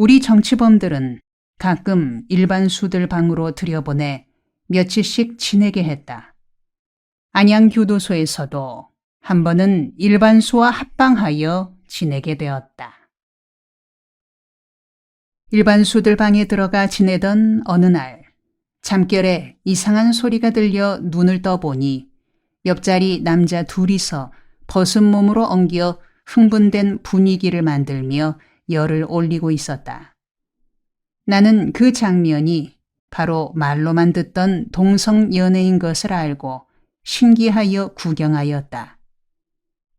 우리 정치범들은 가끔 일반 수들 방으로 들여보내 며칠씩 지내게 했다. 안양교도소에서도 한 번은 일반 수와 합방하여 지내게 되었다. 일반 수들 방에 들어가 지내던 어느 날 잠결에 이상한 소리가 들려 눈을 떠보니 옆자리 남자 둘이서 벗은 몸으로 엉겨 흥분된 분위기를 만들며 열을 올리고 있었다. 나는 그 장면이 바로 말로만 듣던 동성 연애인 것을 알고 신기하여 구경하였다.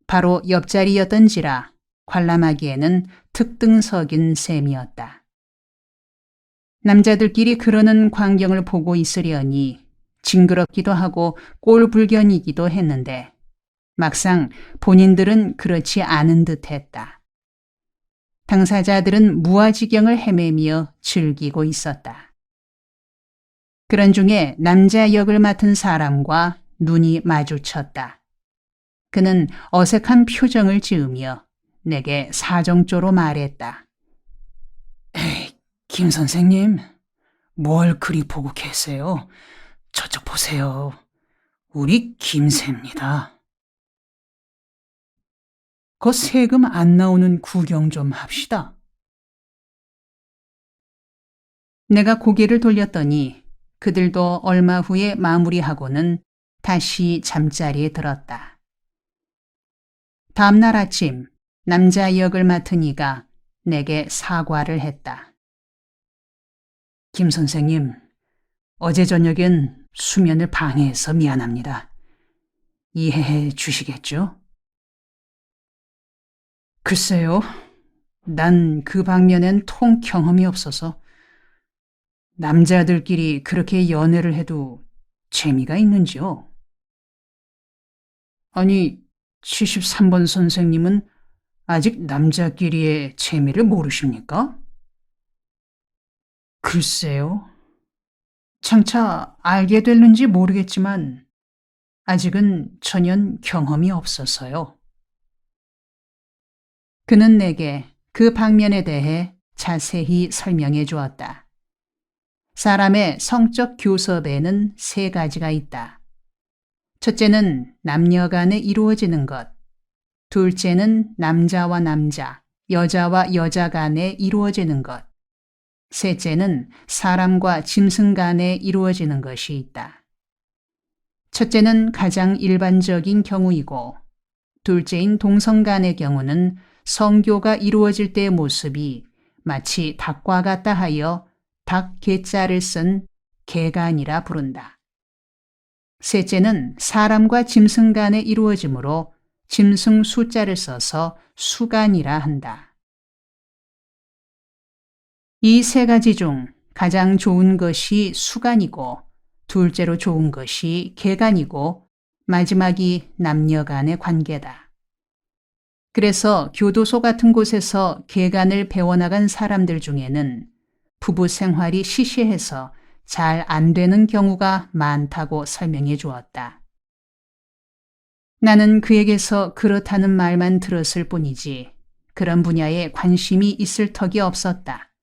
바로 옆자리였던지라 관람하기에는 특등석인 셈이었다. 남자들끼리 그러는 광경을 보고 있으려니 징그럽기도 하고 꼴불견이기도 했는데 막상 본인들은 그렇지 않은 듯 했다. 당사자들은 무아지경을 헤매며 즐기고 있었다. 그런 중에 남자 역을 맡은 사람과 눈이 마주쳤다. 그는 어색한 표정을 지으며 내게 사정조로 말했다. 에이, 김 선생님, 뭘 그리 보고 계세요? 저쪽 보세요. 우리 김새입니다. 그 세금 안 나오는 구경 좀 합시다. 내가 고개를 돌렸더니 그들도 얼마 후에 마무리하고는 다시 잠자리에 들었다. 다음날 아침 남자 역을 맡은 이가 내게 사과를 했다. 김 선생님, 어제 저녁엔 수면을 방해해서 미안합니다. 이해해 주시겠죠? 글쎄요. 난 그 방면엔 통 경험이 없어서 남자들끼리 그렇게 연애를 해도 재미가 있는지요? 아니, 73번 선생님은 아직 남자끼리의 재미를 모르십니까? 글쎄요. 장차 알게 될는지 모르겠지만 아직은 전혀 경험이 없어서요. 그는 내게 그 방면에 대해 자세히 설명해 주었다. 사람의 성적 교섭에는 세 가지가 있다. 첫째는 남녀 간에 이루어지는 것. 둘째는 남자와 남자, 여자와 여자 간에 이루어지는 것. 셋째는 사람과 짐승 간에 이루어지는 것이 있다. 첫째는 가장 일반적인 경우이고, 둘째인 동성 간의 경우는 성교가 이루어질 때의 모습이 마치 닭과 같다 하여 닭 개자를 쓴 개간이라 부른다. 셋째는 사람과 짐승 간에 이루어지므로 짐승 숫자를 써서 수간이라 한다. 이 세 가지 중 가장 좋은 것이 수간이고 둘째로 좋은 것이 개간이고 마지막이 남녀 간의 관계다. 그래서 교도소 같은 곳에서 개간을 배워나간 사람들 중에는 부부 생활이 시시해서 잘 안 되는 경우가 많다고 설명해 주었다. 나는 그에게서 그렇다는 말만 들었을 뿐이지 그런 분야에 관심이 있을 턱이 없었다.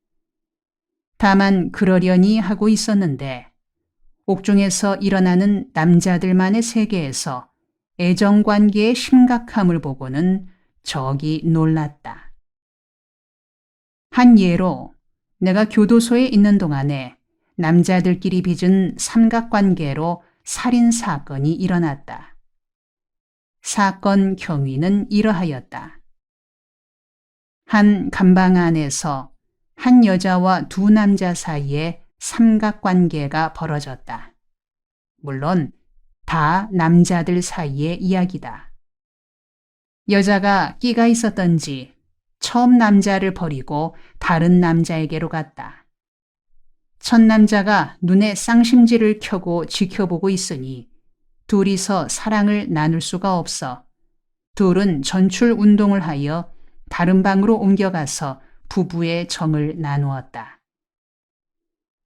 다만 그러려니 하고 있었는데 옥중에서 일어나는 남자들만의 세계에서 애정관계의 심각함을 보고는 적이 놀랐다. 한 예로 내가 교도소에 있는 동안에 남자들끼리 빚은 삼각관계로 살인 사건이 일어났다. 사건 경위는 이러하였다. 한 감방 안에서 한 여자와 두 남자 사이에 삼각관계가 벌어졌다. 물론 다 남자들 사이의 이야기다. 여자가 끼가 있었던지 처음 남자를 버리고 다른 남자에게로 갔다. 첫 남자가 눈에 쌍심지를 켜고 지켜보고 있으니 둘이서 사랑을 나눌 수가 없어 둘은 전출 운동을 하여 다른 방으로 옮겨가서 부부의 정을 나누었다.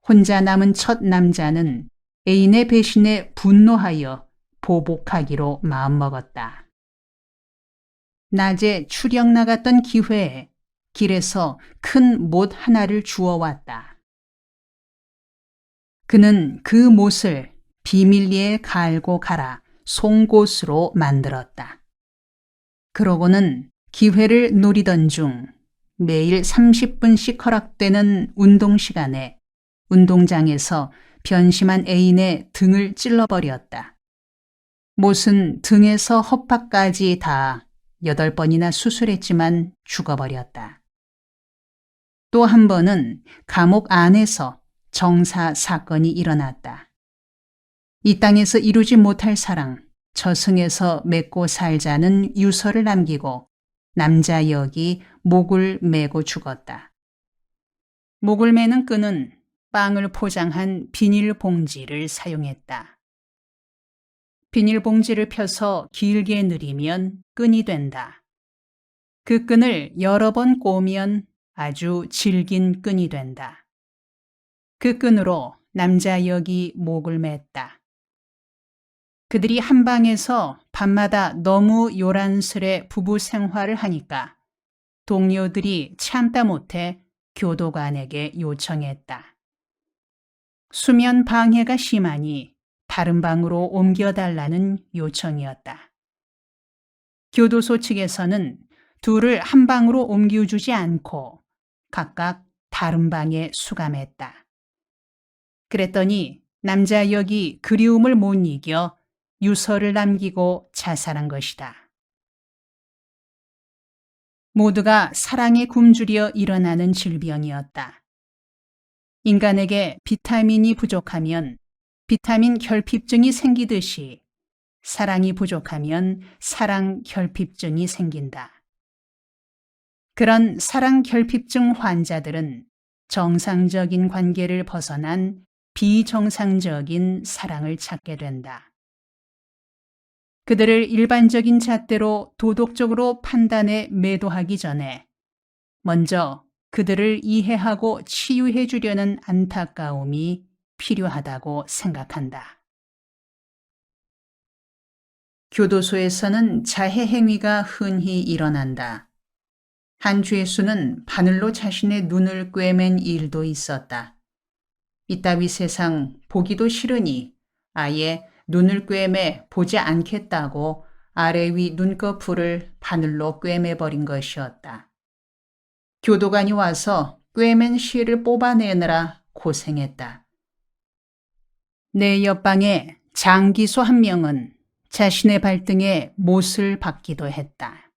혼자 남은 첫 남자는 애인의 배신에 분노하여 보복하기로 마음먹었다. 낮에 출영 나갔던 기회에 길에서 큰 못 하나를 주워 왔다. 그는 그 못을 비밀리에 갈고 갈아 송곳으로 만들었다. 그러고는 기회를 노리던 중 매일 30분씩 허락되는 운동 시간에 운동장에서 변심한 애인의 등을 찔러버렸다. 못은 등에서 헛박까지 다 여덟 번이나 수술했지만 죽어버렸다. 또 한 번은 감옥 안에서 정사 사건이 일어났다. 이 땅에서 이루지 못할 사랑, 저승에서 맺고 살자는 유서를 남기고 남자 역이 목을 메고 죽었다. 목을 매는 끈은 빵을 포장한 비닐봉지를 사용했다. 비닐봉지를 펴서 길게 늘이면 끈이 된다. 그 끈을 여러 번 꼬면 아주 질긴 끈이 된다. 그 끈으로 남자 역이 목을 맸다. 그들이 한 방에서 밤마다 너무 요란스레 부부 생활을 하니까 동료들이 참다 못해 교도관에게 요청했다. 수면 방해가 심하니 다른 방으로 옮겨달라는 요청이었다. 교도소 측에서는 둘을 한 방으로 옮겨주지 않고 각각 다른 방에 수감했다. 그랬더니 남자 역이 그리움을 못 이겨 유서를 남기고 자살한 것이다. 모두가 사랑에 굶주려 일어나는 질병이었다. 인간에게 비타민이 부족하면 비타민 결핍증이 생기듯이 사랑이 부족하면 사랑 결핍증이 생긴다. 그런 사랑 결핍증 환자들은 정상적인 관계를 벗어난 비정상적인 사랑을 찾게 된다. 그들을 일반적인 잣대로 도덕적으로 판단해 매도하기 전에 먼저 그들을 이해하고 치유해 주려는 안타까움이 필요하다고 생각한다. 교도소에서는 자해 행위가 흔히 일어난다. 한 죄수는 바늘로 자신의 눈을 꿰맨 일도 있었다. 이따위 세상 보기도 싫으니 아예 눈을 꿰매 보지 않겠다고 아래 위 눈꺼풀을 바늘로 꿰매버린 것이었다. 교도관이 와서 꿰맨 실을 뽑아내느라 고생했다. 내 옆방에 장기소 한 명은 자신의 발등에 못을 박기도 했다.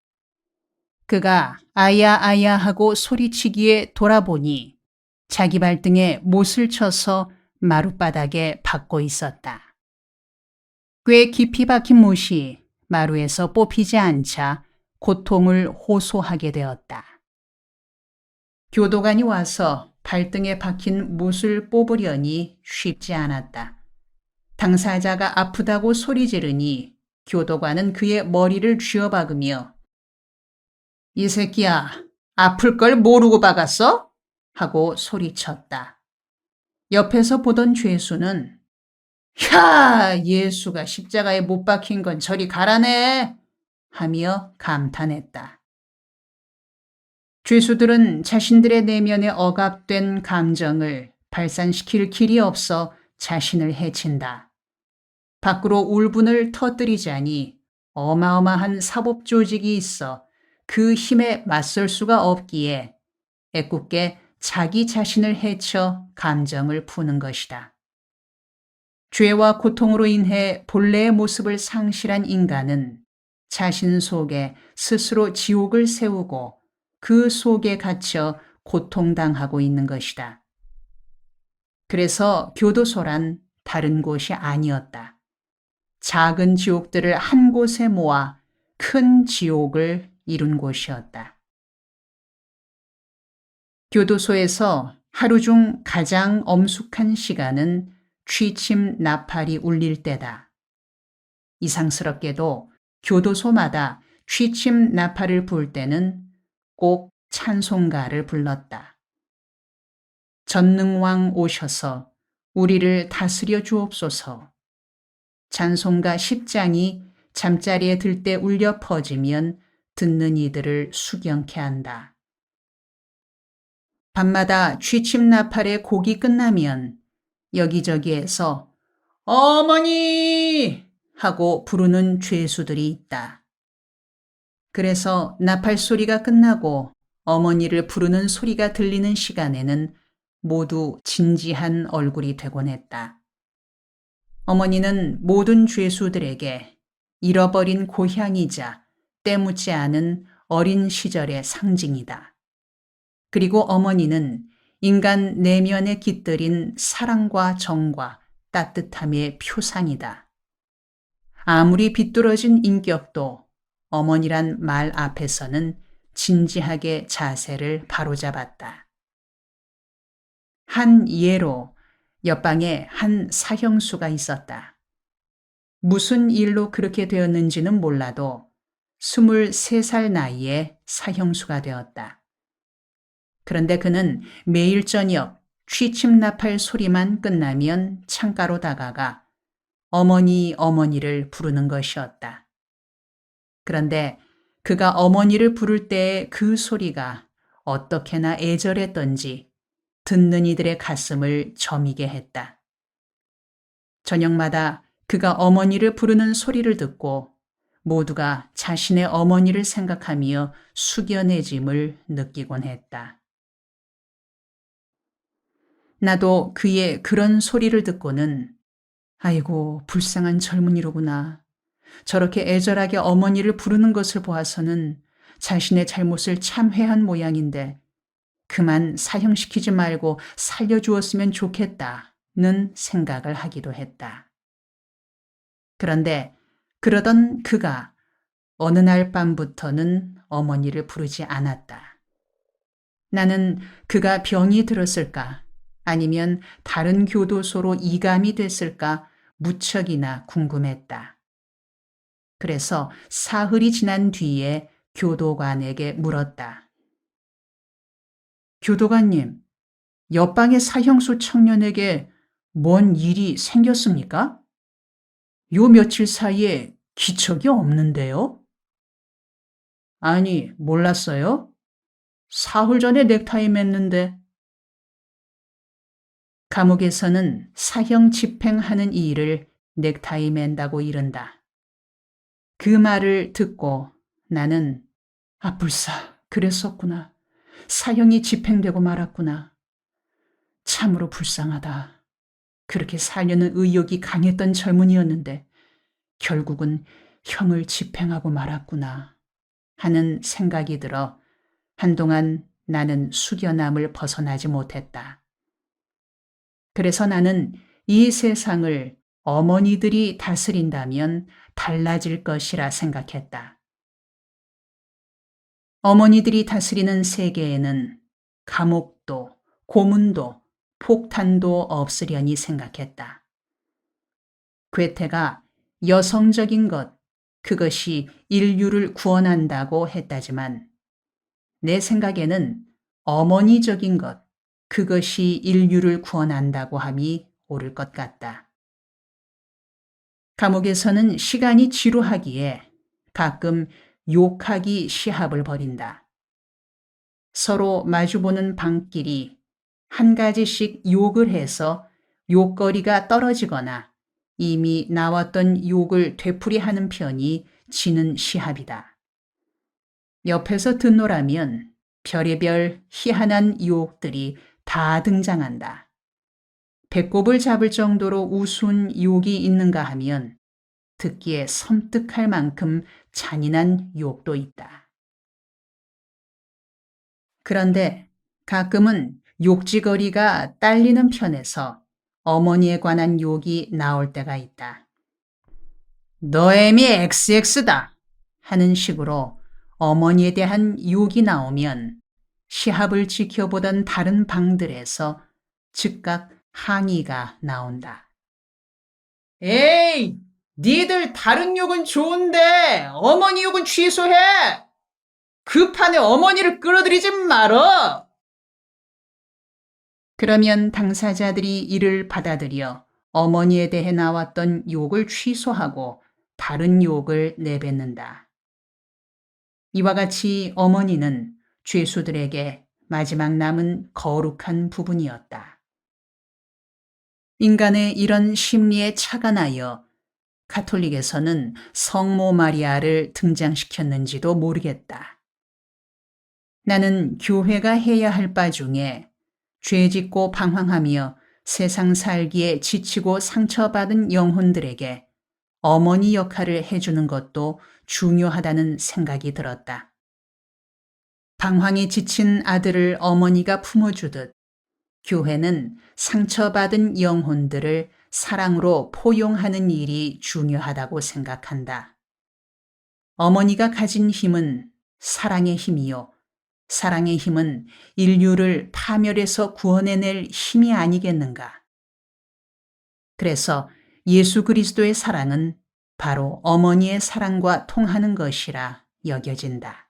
그가 아야 아야 하고 소리치기에 돌아보니 자기 발등에 못을 쳐서 마룻바닥에 박고 있었다. 꽤 깊이 박힌 못이 마루에서 뽑히지 않자 고통을 호소하게 되었다. 교도관이 와서 발등에 박힌 못을 뽑으려니 쉽지 않았다. 당사자가 아프다고 소리 지르니 교도관은 그의 머리를 쥐어박으며 이 새끼야, 아플 걸 모르고 박았어? 하고 소리쳤다. 옆에서 보던 죄수는 야, 예수가 십자가에 못 박힌 건 저리 가라네 하며 감탄했다. 죄수들은 자신들의 내면에 억압된 감정을 발산시킬 길이 없어 자신을 해친다. 밖으로 울분을 터뜨리자니 어마어마한 사법 조직이 있어 그 힘에 맞설 수가 없기에 애꿎게 자기 자신을 해쳐 감정을 푸는 것이다. 죄와 고통으로 인해 본래의 모습을 상실한 인간은 자신 속에 스스로 지옥을 세우고 그 속에 갇혀 고통당하고 있는 것이다. 그래서 교도소란 다른 곳이 아니었다. 작은 지옥들을 한 곳에 모아 큰 지옥을 이룬 곳이었다. 교도소에서 하루 중 가장 엄숙한 시간은 취침 나팔이 울릴 때다. 이상스럽게도 교도소마다 취침 나팔을 불 때는 꼭 찬송가를 불렀다. 전능왕 오셔서 우리를 다스려 주옵소서. 찬송가 10장이 잠자리에 들 때 울려 퍼지면 듣는 이들을 수경케 한다. 밤마다 취침 나팔의 곡이 끝나면 여기저기에서 어머니! 하고 부르는 죄수들이 있다. 그래서 나팔 소리가 끝나고 어머니를 부르는 소리가 들리는 시간에는 모두 진지한 얼굴이 되곤 했다. 어머니는 모든 죄수들에게 잃어버린 고향이자 때묻지 않은 어린 시절의 상징이다. 그리고 어머니는 인간 내면에 깃들인 사랑과 정과 따뜻함의 표상이다. 아무리 비뚤어진 인격도 어머니란 말 앞에서는 진지하게 자세를 바로잡았다. 한 예로 옆방에 한 사형수가 있었다. 무슨 일로 그렇게 되었는지는 몰라도 23살 나이에 사형수가 되었다. 그런데 그는 매일 저녁 취침 나팔 소리만 끝나면 창가로 다가가 어머니 어머니를 부르는 것이었다. 그런데 그가 어머니를 부를 때의 그 소리가 어떻게나 애절했던지 듣는 이들의 가슴을 저미게 했다. 저녁마다 그가 어머니를 부르는 소리를 듣고 모두가 자신의 어머니를 생각하며 숙연해짐을 느끼곤 했다. 나도 그의 그런 소리를 듣고는 아이고 불쌍한 젊은이로구나. 저렇게 애절하게 어머니를 부르는 것을 보아서는 자신의 잘못을 참회한 모양인데 그만 사형시키지 말고 살려주었으면 좋겠다는 생각을 하기도 했다. 그런데 그러던 그가 어느 날 밤부터는 어머니를 부르지 않았다. 나는 그가 병이 들었을까 아니면 다른 교도소로 이감이 됐을까 무척이나 궁금했다. 그래서 사흘이 지난 뒤에 교도관에게 물었다. 교도관님, 옆방의 사형수 청년에게 뭔 일이 생겼습니까? 요 며칠 사이에 기척이 없는데요? 아니, 몰랐어요? 사흘 전에 넥타이 맸는데. 감옥에서는 사형 집행하는 이 일을 넥타이 맨다고 이른다. 그 말을 듣고 나는 아 불사 그랬었구나. 사형이 집행되고 말았구나. 참으로 불쌍하다. 그렇게 살려는 의욕이 강했던 젊은이였는데 결국은 형을 집행하고 말았구나 하는 생각이 들어 한동안 나는 숙연함을 벗어나지 못했다. 그래서 나는 이 세상을 어머니들이 다스린다면 달라질 것이라 생각했다. 어머니들이 다스리는 세계에는 감옥도, 고문도, 폭탄도 없으려니 생각했다. 괴테가 여성적인 것, 그것이 인류를 구원한다고 했다지만 내 생각에는 어머니적인 것, 그것이 인류를 구원한다고 함이 옳을 것 같다. 감옥에서는 시간이 지루하기에 가끔 욕하기 시합을 벌인다. 서로 마주보는 방끼리 한 가지씩 욕을 해서 욕거리가 떨어지거나 이미 나왔던 욕을 되풀이하는 편이 지는 시합이다. 옆에서 듣노라면 별의별 희한한 유혹들이 다 등장한다. 배꼽을 잡을 정도로 우스운 욕이 있는가 하면 듣기에 섬뜩할 만큼 잔인한 욕도 있다. 그런데 가끔은 욕지거리가 딸리는 편에서 어머니에 관한 욕이 나올 때가 있다. 너 애미 XX다 하는 식으로 어머니에 대한 욕이 나오면 시합을 지켜보던 다른 방들에서 즉각 항의가 나온다. 에이, 니들 다른 욕은 좋은데 어머니 욕은 취소해! 급한에 어머니를 끌어들이지 말어! 그러면 당사자들이 이를 받아들여 어머니에 대해 나왔던 욕을 취소하고 다른 욕을 내뱉는다. 이와 같이 어머니는 죄수들에게 마지막 남은 거룩한 부분이었다. 인간의 이런 심리에 차관하여 가톨릭에서는 성모 마리아를 등장시켰는지도 모르겠다. 나는 교회가 해야 할 바 중에 죄 짓고 방황하며 세상 살기에 지치고 상처받은 영혼들에게 어머니 역할을 해주는 것도 중요하다는 생각이 들었다. 방황에 지친 아들을 어머니가 품어주듯 교회는 상처받은 영혼들을 사랑으로 포용하는 일이 중요하다고 생각한다. 어머니가 가진 힘은 사랑의 힘이요. 사랑의 힘은 인류를 파멸에서 구원해낼 힘이 아니겠는가. 그래서 예수 그리스도의 사랑은 바로 어머니의 사랑과 통하는 것이라 여겨진다.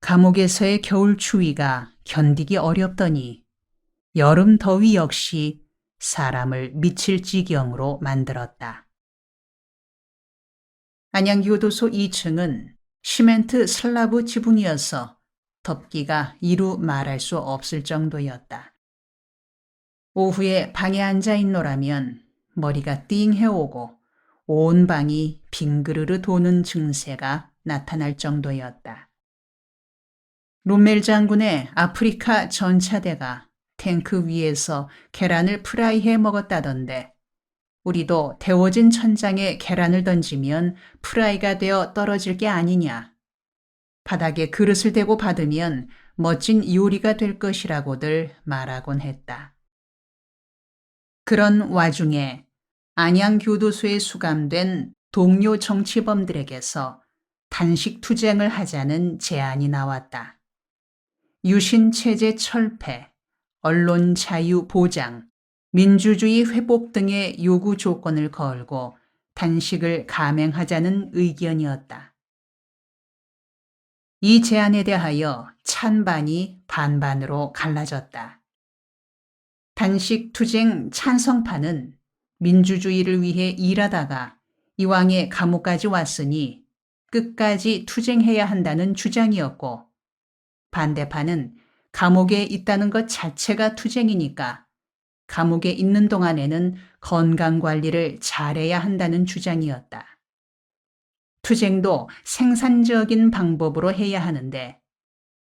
감옥에서의 겨울 추위가 견디기 어렵더니 여름 더위 역시 사람을 미칠 지경으로 만들었다. 안양교도소 2층은 시멘트 슬라브 지붕이어서 덥기가 이루 말할 수 없을 정도였다. 오후에 방에 앉아 있노라면 머리가 띵해오고 온 방이 빙그르르 도는 증세가 나타날 정도였다. 롬멜 장군의 아프리카 전차대가 탱크 위에서 계란을 프라이해 먹었다던데 우리도 데워진 천장에 계란을 던지면 프라이가 되어 떨어질 게 아니냐. 바닥에 그릇을 대고 받으면 멋진 요리가 될 것이라고들 말하곤 했다. 그런 와중에 안양교도소에 수감된 동료 정치범들에게서 단식 투쟁을 하자는 제안이 나왔다. 유신체제 철폐, 언론 자유 보장, 민주주의 회복 등의 요구 조건을 걸고 단식을 감행하자는 의견이었다. 이 제안에 대하여 찬반이 반반으로 갈라졌다. 단식 투쟁 찬성파는 민주주의를 위해 일하다가 이왕에 감옥까지 왔으니 끝까지 투쟁해야 한다는 주장이었고 반대파는 감옥에 있다는 것 자체가 투쟁이니까 감옥에 있는 동안에는 건강 관리를 잘해야 한다는 주장이었다. 투쟁도 생산적인 방법으로 해야 하는데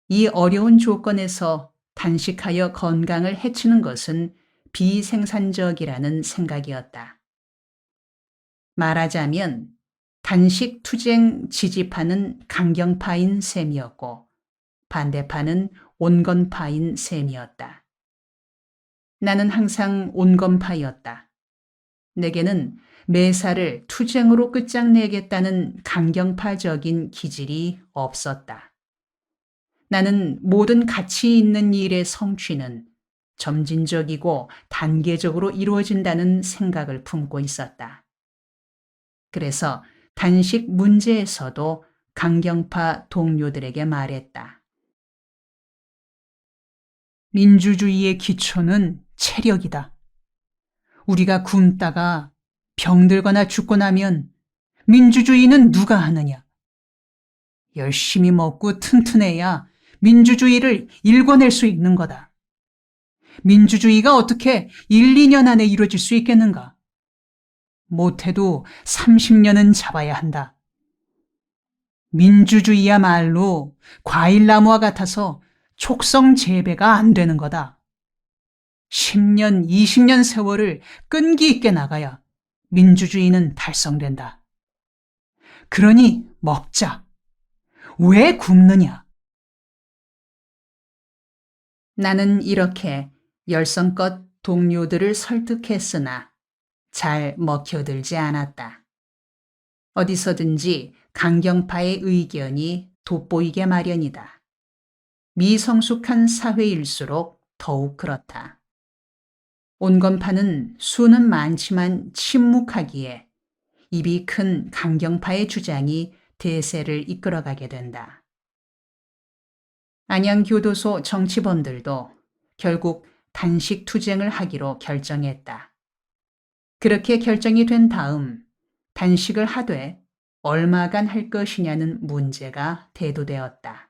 이 어려운 조건에서 단식하여 건강을 해치는 것은 비생산적이라는 생각이었다. 말하자면 단식 투쟁 지지파는 강경파인 셈이었고 반대파는 온건파인 셈이었다. 나는 항상 온건파였다. 내게는 매사를 투쟁으로 끝장내겠다는 강경파적인 기질이 없었다. 나는 모든 가치 있는 일의 성취는 점진적이고 단계적으로 이루어진다는 생각을 품고 있었다. 그래서 단식 문제에서도 강경파 동료들에게 말했다. 민주주의의 기초는 체력이다. 우리가 굶다가 병들거나 죽고 나면 민주주의는 누가 하느냐? 열심히 먹고 튼튼해야 민주주의를 일궈낼 수 있는 거다. 민주주의가 어떻게 1, 2년 안에 이루어질 수 있겠는가? 못해도 30년은 잡아야 한다. 민주주의야말로 과일나무와 같아서 촉성 재배가 안 되는 거다. 10년, 20년 세월을 끈기 있게 나가야 민주주의는 달성된다. 그러니 먹자. 왜 굶느냐? 나는 이렇게 열성껏 동료들을 설득했으나 잘 먹혀들지 않았다. 어디서든지 강경파의 의견이 돋보이게 마련이다. 미성숙한 사회일수록 더욱 그렇다. 온건파는 수는 많지만 침묵하기에 입이 큰 강경파의 주장이 대세를 이끌어가게 된다. 안양교도소 정치범들도 결국 단식 투쟁을 하기로 결정했다. 그렇게 결정이 된 다음 단식을 하되 얼마간 할 것이냐는 문제가 대두되었다.